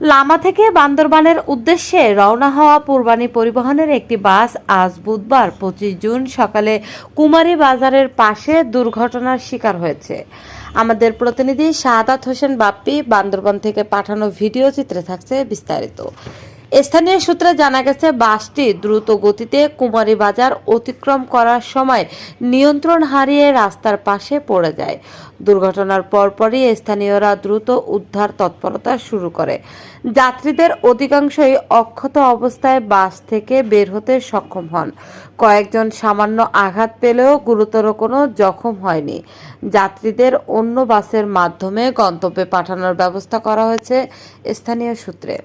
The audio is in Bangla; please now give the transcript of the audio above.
লামা থেকে বান্দরবানের উদ্দেশ্যে রওনা হওয়া পূর্বানী পরিবহনের একটি বাস আজ বুধবার পঁচিশ জুন সকালে কুমারী বাজারের পাশে দুর্ঘটনার শিকার হয়েছে। আমাদের প্রতিনিধি শাহাদাত হোসেন বাপ্পি বান্দরবান থেকে পাঠানো ভিডিও চিত্রে থাকছে বিস্তারিত। স্থানীয় সূত্রে জানা গেছে, বাসটি দ্রুত গতিতে কুমারী বাজার অতিক্রম করার সময় নিয়ন্ত্রণ হারিয়ে রাস্তার পাশে পড়ে যায়। দুর্ঘটনার পরপরই স্থানীয়রা দ্রুত উদ্ধার তৎপরতা শুরু করে। যাত্রীদের অধিকাংশই অক্ষত অবস্থায় বাস থেকে বের হতে সক্ষম হন। কয়েকজন সামান্য আঘাত পেলেও গুরুতর কোনো জখম হয়নি। যাত্রীদের অন্য বাসের মাধ্যমে গন্তব্যে পাঠানোর ব্যবস্থা করা হয়েছে স্থানীয় সূত্রে।